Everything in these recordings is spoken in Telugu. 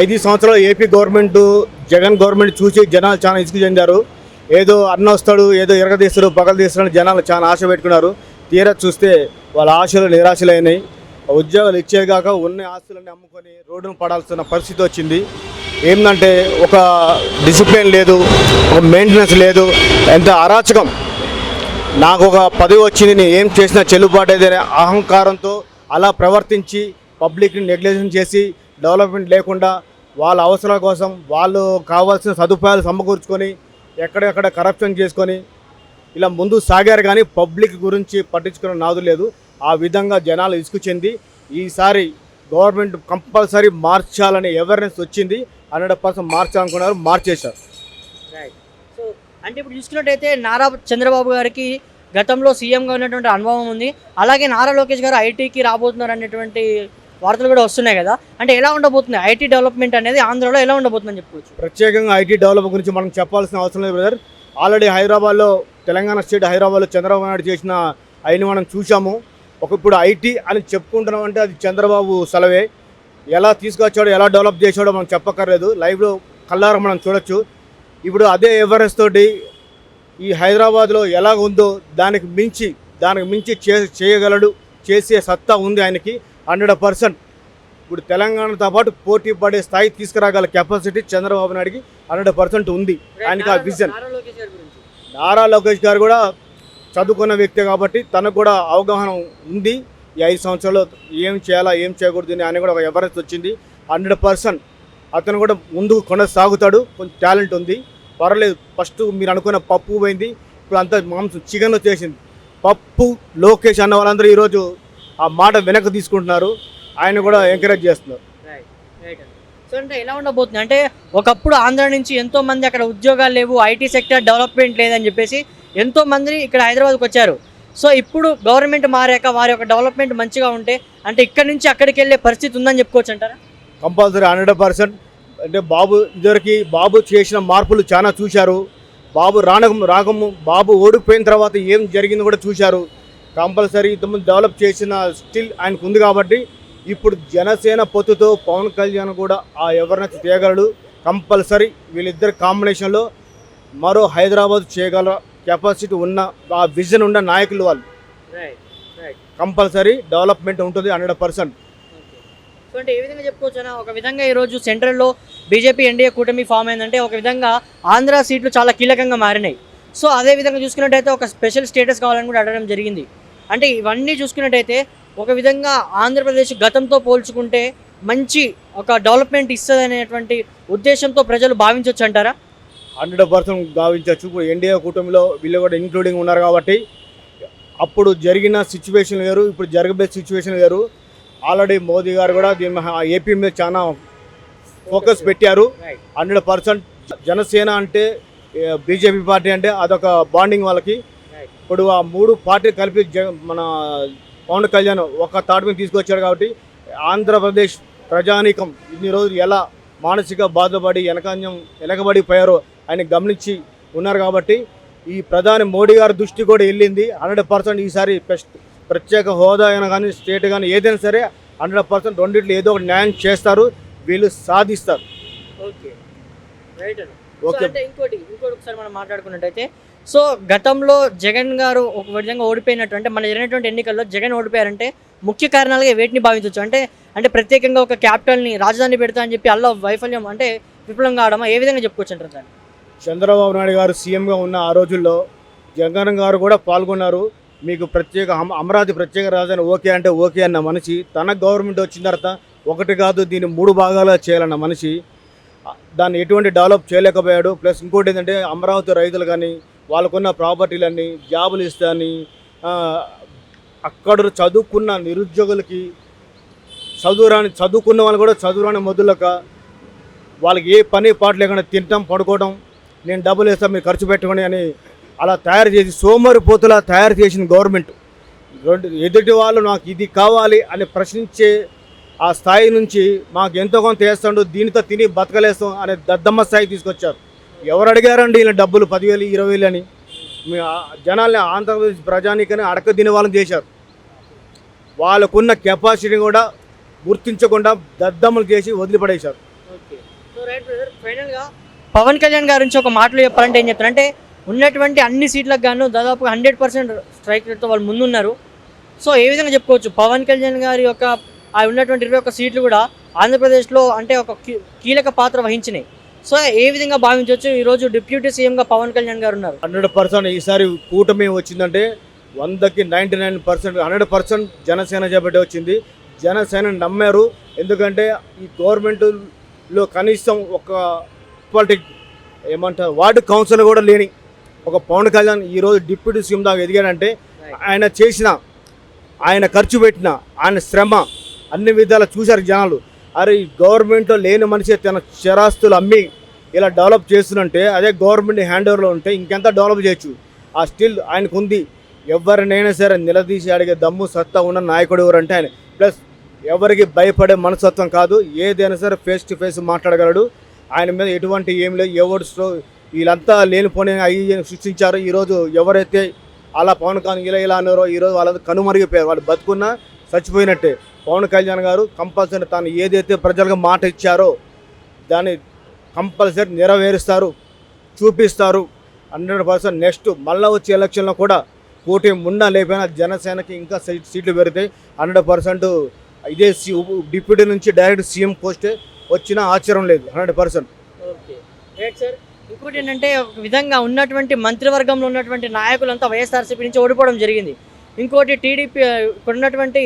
ఐదు సంవత్సరాలు ఏపీ గవర్నమెంట్ జగన్ గవర్నమెంట్ చూసి జనాలు చాలా ఇసుకు చెందారు. ఏదో అన్న వస్తాడు ఏదో ఎరగదీస్తాడు పగలు తీస్తాడు జనాలు చాలా ఆశ పెట్టుకున్నారు. తీరా చూస్తే వాళ్ళ ఆశలు నిరాశలైనాయి. ఉద్యోగాలు ఇచ్చేగాక ఉన్న ఆస్తులన్నీ అమ్ముకొని రోడ్డును పడాల్సిన పరిస్థితి వచ్చింది. ఏంటంటే ఒక డిసిప్లిన్ లేదు ఒక మెయింటెనెన్స్ లేదు ఎంత అరాచకం. నాకు ఒక పదవి వచ్చింది నేను ఏం చేసినా చెల్లుబాటు అయితే అహంకారంతో అలా ప్రవర్తించి పబ్లిక్ని నెగ్లెక్షన్ చేసి డెవలప్మెంట్ లేకుండా వాళ్ళ అవసరాల కోసం వాళ్ళు కావాల్సిన సదుపాయాలు సమకూర్చుకొని ఎక్కడెక్కడ కరప్షన్ చేసుకొని ఇలా ముందు సాగారు కానీ పబ్లిక్ గురించి పట్టించుకున్న నాదు లేదు. ఆ విధంగా జనాలు ఇసుకు చెంది ఈసారి గవర్నమెంట్ కంపల్సరీ మార్చాలనే అవేర్నెస్ వచ్చింది. హండ్రెడ్ పర్సెంట్ మార్చాలనుకున్నారు మార్చేశారు. సో అంటే ఇప్పుడు చూసుకున్నట్టయితే నారా చంద్రబాబు గారికి గతంలో సీఎంగా ఉన్నటువంటి అనుభవం ఉంది. అలాగే నారా లోకేష్ గారు ఐటీకి రాబోతున్నారు అనేటువంటి వార్తలు కూడా వస్తున్నాయి కదా. అంటే ఎలా ఉండబోతుంది ఐటీ డెవలప్మెంట్ అనేది ఆంధ్రలో ఎలా ఉండబోతుందని చెప్పుకోవచ్చు? ప్రత్యేకంగా ఐటీ డెవలప్ గురించి మనం చెప్పాల్సిన అవసరం లేదు బ్రదర్. ఆల్రెడీ హైదరాబాద్లో తెలంగాణ స్టేట్ హైదరాబాద్లో చంద్రబాబు నాయుడు చేసిన అయిన మనం చూసాము ఒక ఇప్పుడు ఐటీ అని చెప్పుకుంటున్నాం అంటే అది చంద్రబాబు సెలవే. ఎలా తీసుకొచ్చాడో ఎలా డెవలప్ చేశాడో మనం చెప్పక్కర్లేదు. లైవ్లో కల్లారం మనం చూడొచ్చు. ఇప్పుడు అదే ఎవరెస్ట్ తోటి ఈ హైదరాబాద్లో ఎలా ఉందో దానికి మించి దానికి మించి చే చేయగలడు. చేసే సత్తా ఉంది ఆయనకి. Hundred percent. ఇప్పుడు తెలంగాణతో పాటు పోటీ పడే స్థాయి తీసుకురాగల కెపాసిటీ చంద్రబాబు నాయుడికి హండ్రెడ్ పర్సెంట్ ఉంది. ఆయనకి ఆ విజన్ నారా లోకేష్ గారి కూడా చదువుకున్న వ్యక్తి కాబట్టి తనకు కూడా అవగాహన ఉంది. ఈ ఐదు సంవత్సరాల్లో ఏం చేయాలా ఏం చేయకూడదు అని ఆయన కూడా ఒక ఎవరెన్స్ వచ్చింది. Hundred percent. అతను కూడా ముందుకు కొనసాగుతాడు. కొంచెం టాలెంట్ ఉంది. పర్వాలేదు. ఫస్ట్ మీరు అనుకున్న పప్పు పోయింది. ఇప్పుడు అంతా మాంసం చికెన్ వచ్చేసింది పప్పు లోకేష్ అన్న వాళ్ళందరూ ఈరోజు ఆ మాట వెనక్కి తీసుకుంటున్నారు. ఆయన కూడా ఎంకరేజ్ చేస్తున్నారు. సో అంటే ఎలా ఉండబోతుంది? అంటే ఒకప్పుడు ఆంధ్ర నుంచి ఎంతో మంది అక్కడ ఉద్యోగాలు లేవు ఐటీ సెక్టర్ డెవలప్మెంట్ లేదని చెప్పేసి ఎంతో మంది ఇక్కడ హైదరాబాద్కి వచ్చారు. సో ఇప్పుడు గవర్నమెంట్ మారాక వారి యొక్క డెవలప్మెంట్ మంచిగా ఉంటే అంటే ఇక్కడ నుంచి అక్కడికి వెళ్ళే పరిస్థితి ఉందని చెప్పుకోవచ్చు అంటారా? Compulsory hundred percent. అంటే బాబు ఇదివరకు బాబు చేసిన మార్పులు చాలా చూశారు. బాబు రానక రాకము బాబు ఓడిపోయిన తర్వాత ఏం జరిగిందో కూడా చూశారు. కంపల్సరీ ఇంతకుముందు డెవలప్ చేసిన స్టిల్ ఆయనకు ఉంది కాబట్టి ఇప్పుడు జనసేన పొత్తుతో పవన్ కళ్యాణ్ కూడా ఆ ఎవరినైతే తేగలడు కంపల్సరీ వీళ్ళిద్దరి కాంబినేషన్లో మరో హైదరాబాద్ చేయగల కెపాసిటీ ఉన్న ఆ విజన్ ఉన్న నాయకులు వాళ్ళు. కంపల్సరీ డెవలప్మెంట్ ఉంటుంది హండ్రెడ్ పర్సెంట్. సో అంటే ఏ విధంగా చెప్పుకోవచ్చు అన్న? ఒక విధంగా ఈరోజు సెంట్రల్లో బీజేపీ ఎన్డీఏ కూటమి ఫామ్ అయిందంటే ఒక విధంగా ఆంధ్ర సీట్లు చాలా కీలకంగా మారినాయి. సో అదే విధంగా చూసుకున్నట్టయితే ఒక స్పెషల్ స్టేటస్ కావాలని కూడా అడగడం జరిగింది. అంటే ఇవన్నీ చూసుకున్నట్టయితే ఒక విధంగా ఆంధ్రప్రదేశ్ గతంతో పోల్చుకుంటే మంచి ఒక డెవలప్మెంట్ ఇస్తుంది అనేటువంటి ఉద్దేశంతో ప్రజలు భావించవచ్చు అంటారా? హండ్రెడ్ పర్సెంట్ భావించవచ్చు ఇప్పుడు ఎన్డీఏ కూటమిలో వీళ్ళు కూడా ఇంక్లూడింగ్ ఉన్నారు కాబట్టి అప్పుడు జరిగిన సిచ్యువేషన్ వేరు ఇప్పుడు జరగబోయే సిచ్యువేషన్ వేరు. ఆల్రెడీ మోదీ గారు కూడా దీని ఏపీ మీద చాలా ఫోకస్ పెట్టారు. హండ్రెడ్ పర్సెంట్ జనసేన అంటే బీజేపీ పార్టీ అంటే అదొక బాండింగ్ వాళ్ళకి. ఇప్పుడు ఆ మూడు పార్టీ కలిపి మన పవన్ కళ్యాణ్ ఒక తాటి మీద తీసుకొచ్చాడు కాబట్టి ఆంధ్రప్రదేశ్ ప్రజానీకం ఇన్ని రోజులు ఎలా మానసిక బాధపడి వెనకంజం వెనకబడిపోయారో ఆయన గమనించి ఉన్నారు కాబట్టి ఈ ప్రధాని మోడీ గారి దృష్టి కూడా వెళ్ళింది. హండ్రెడ్ పర్సెంట్ ఈసారి పెస్ట్ ప్రత్యేక హోదా అయినా కానీ స్టేట్ కానీ ఏదైనా సరే హండ్రెడ్ పర్సెంట్ రెండింటిలో ఏదో ఒక న్యాయం చేస్తారు వీళ్ళు సాధిస్తారు. ఓకే. Right okay. ఇంకోటి ఇంకోటి ఒకసారి మనం మాట్లాడుకున్నట్టయితే సో గతంలో జగన్ గారు ఒక విధంగా ఓడిపోయినట్టు అంటే మన జరిగినటువంటి ఎన్నికల్లో జగన్ ఓడిపోయారంటే ముఖ్య కారణాలుగా వేటిని భావించవచ్చు? అంటే అంటే ప్రత్యేకంగా ఒక క్యాపిటల్ని రాజధాని పెడతా అని చెప్పి అల్ల వైఫల్యం అంటే విఫలం కావడం ఏ విధంగా చెప్పుకోవచ్చు అంటారు దాన్ని? చంద్రబాబు నాయుడు గారు సీఎంగా ఉన్న ఆ రోజుల్లో జగన్ గారు కూడా పాల్గొన్నారు. మీకు ప్రత్యేక అమరావతి ప్రత్యేక రాజధాని ఓకే అంటే ఓకే అన్న మనిషి తన గవర్నమెంట్ వచ్చిన తర్వాత ఒకటి కాదు దీన్ని మూడు భాగాలుగా చేయాలన్న మనిషి దాన్ని ఎటువంటి డెవలప్ చేయలేకపోయాడు. ప్లస్ ఇంకోటి ఏంటంటే అమరావతి రైతులు కానీ వాళ్ళకున్న ప్రాపర్టీలన్నీ జాబులు ఇస్తాని అక్కడ చదువుకున్న నిరుద్యోగులకి చదువురాని చదువుకున్న వాళ్ళు కూడా చదువురాని మొదలక వాళ్ళకి ఏ పని పాటు లేకుండా తినటం పడుకోవడం నేను డబ్బులు వేస్తాను మీరు ఖర్చు పెట్టుకొని అని అలా తయారు చేసి సోమరిపోతులా తయారు చేసిన గవర్నమెంట్. రెండు ఎదుటి వాళ్ళు నాకు ఇది కావాలి అని ప్రశ్నించే ఆ స్థాయి నుంచి మాకు ఎంతో కొంత వేస్తాడు దీనితో తిని బతకలేస్తాం అనే దద్దమ్మ స్థాయి తీసుకొచ్చారు. ఎవరు అడిగారండి ఇలా డబ్బులు పదివేలు ఇరవై వేలు అని జనాల్ని ఆంధ్రప్రదేశ్ ప్రజానికని అడక తినే వాళ్ళని చేశారు. వాళ్ళకున్న కెపాసిటీని కూడా గుర్తించకుండా దద్దమ్మలు చేసి వదిలిపడేశారు. రైట్ పవన్ కళ్యాణ్ గారి నుంచి ఒక మాటలు చెప్పాలంటే ఏం చెప్తారు? అంటే ఉన్నటువంటి అన్ని సీట్లకు గాను దాదాపు హండ్రెడ్ పర్సెంట్ స్ట్రైక్ రేట్తో వాళ్ళు ముందున్నారు. సో ఏ విధంగా చెప్పుకోవచ్చు? పవన్ కళ్యాణ్ గారి యొక్క ఆ ఉన్నటువంటి ఇరవై ఒక్క సీట్లు కూడా ఆంధ్రప్రదేశ్లో అంటే ఒక కీ- కీలక పాత్ర వహించినాయి. సో ఏ విధంగా భావించవచ్చు ఈరోజు డిప్యూటీ సీఎంగా పవన్ కళ్యాణ్ గారు ఉన్నారు. హండ్రెడ్ పర్సెంట్ ఈసారి కూటమి వచ్చిందంటే వందకి ninety nine percent hundred percent Janasena చేపట్టే వచ్చింది. జనసేన నమ్మారు. ఎందుకంటే ఈ గవర్నమెంట్లో కనీసం ఒక పాలిటిక్ ఏమంటారు వార్డు కౌన్సిల్ కూడా లేని ఒక పవన్ కళ్యాణ్ ఈరోజు డిప్యూటీ సీఎం దాకా ఎదిగాడంటే ఆయన చేసిన ఆయన ఖర్చు పెట్టిన ఆయన శ్రమ అన్ని విధాలు చూశారు జనాలు. అరే గవర్నమెంట్లో లేని మనిషి తన చరాస్తులు అమ్మి ఇలా డెవలప్ చేస్తున్నంటే అదే గవర్నమెంట్ హ్యాండ్ ఓవర్లో ఉంటే ఇంకెంత డెవలప్ చేయొచ్చు? ఆ స్టిల్ ఆయనకు ఉంది ఎవరినైనా సరే నిలదీసి అడిగే దమ్ము సత్తా ఉన్న నాయకుడు ఎవరంటే ఆయన. ప్లస్ ఎవరికి భయపడే మనస్తత్వం కాదు ఏదైనా సరే ఫేస్ టు ఫేస్ మాట్లాడగలడు. ఆయన మీద ఎటువంటి ఏం లేదు ఎవరు వీళ్ళంతా లేనిపోని అయ్యి సృష్టించారు. ఈరోజు ఎవరైతే అలా పవన్ కళ్యాణ్ ఇలా ఇలా అన్నారో ఈరోజు వాళ్ళంతా కనుమరిగిపోయారు. వాళ్ళు బతుకున్నా చచ్చిపోయినట్టే. పవన్ కళ్యాణ్ గారు కంపల్సరీ తాను ఏదైతే ప్రజలకు మాట ఇచ్చారో దాన్ని కంపల్సరీ నెరవేరుస్తారు చూపిస్తారు. హండ్రెడ్ పర్సెంట్ నెక్స్ట్ మళ్ళీ వచ్చే ఎలక్షన్లో కూడా పోటీ ఉన్నా లేకపోయినా జనసేనకి ఇంకా సీట్ సీట్లు పెరుగుతాయి. హండ్రెడ్ పర్సెంట్ ఇదే సి డిప్యూటీ నుంచి డైరెక్ట్ సీఎం పోస్టే వచ్చినా ఆశ్చర్యం లేదు. Hundred percent. ఓకే. సార్? ఇంకోటి ఏంటంటే ఒక విధంగా ఉన్నటువంటి మంత్రివర్గంలో ఉన్నటువంటి నాయకులంతా వైఎస్ఆర్సీపీ నుంచి ఓడిపోవడం జరిగింది. ఇంకోటి టీడీపీ ఇక్కడ ఉన్నటువంటి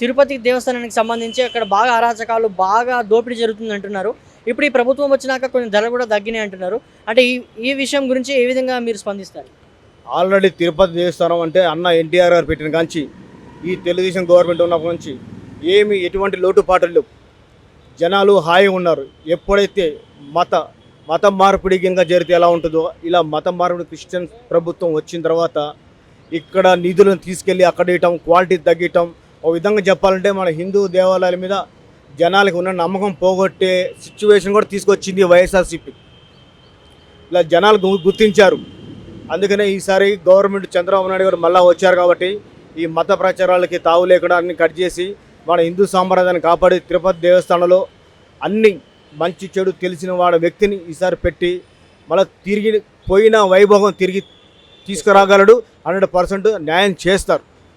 తిరుపతి దేవస్థానానికి సంబంధించి అక్కడ బాగా అరాచకాలు బాగా దోపిడీ జరుగుతుంది అంటున్నారు. ఇప్పుడు ఈ ప్రభుత్వం వచ్చినాక కొంచెం ధరలు కూడా తగ్గినాయి అంటున్నారు. అంటే ఈ ఈ విషయం గురించి ఏ విధంగా మీరు స్పందిస్తారు? ఆల్రెడీ తిరుపతి దేవస్థానం అంటే అన్న ఎన్టీఆర్ గారు పెట్టిన కాంచి ఈ తెలుగుదేశం గవర్నమెంట్ ఉన్నప్పటి నుంచి ఏమి ఎటువంటి లోటుపాట్లు లేవు. జనాలు హాయిగా ఉన్నారు. ఎప్పుడైతే మత మతం మార్పిడి కింద జరిగితే ఎలా ఉంటుందో ఇలా మతం మార్పిడి క్రిస్టియన్ ప్రభుత్వం వచ్చిన తర్వాత ఇక్కడ నిధులను తీసుకెళ్ళి అక్కడ ఇవ్వటం క్వాలిటీ తగ్గియటం ఒక విధంగా చెప్పాలంటే మన హిందూ దేవాలయాల మీద జనాలకు ఉన్న నమ్మకం పోగొట్టే సిచ్యువేషన్ కూడా తీసుకొచ్చింది వైఎస్ఆర్సీపీ. ఇలా జనాలు గు- గుర్తించారు. అందుకనే ఈసారి గవర్నమెంట్ చంద్రబాబు నాయుడు గారు మళ్ళా వచ్చారు కాబట్టి ఈ మత ప్రచారాలకి తావు లేకుండా అన్ని కట్ చేసి మన హిందూ సాంప్రదాయాన్ని కాపాడి తిరుపతి దేవస్థానంలో అన్ని మంచి చెడు తెలిసిన వాడు వ్యక్తిని ఈసారి పెట్టి మళ్ళీ తిరిగి పోయిన వైభవం తిరిగి తీసుకురాగలడు. హండ్రెడ్ పర్సెంట్ న్యాయం చేస్తారు.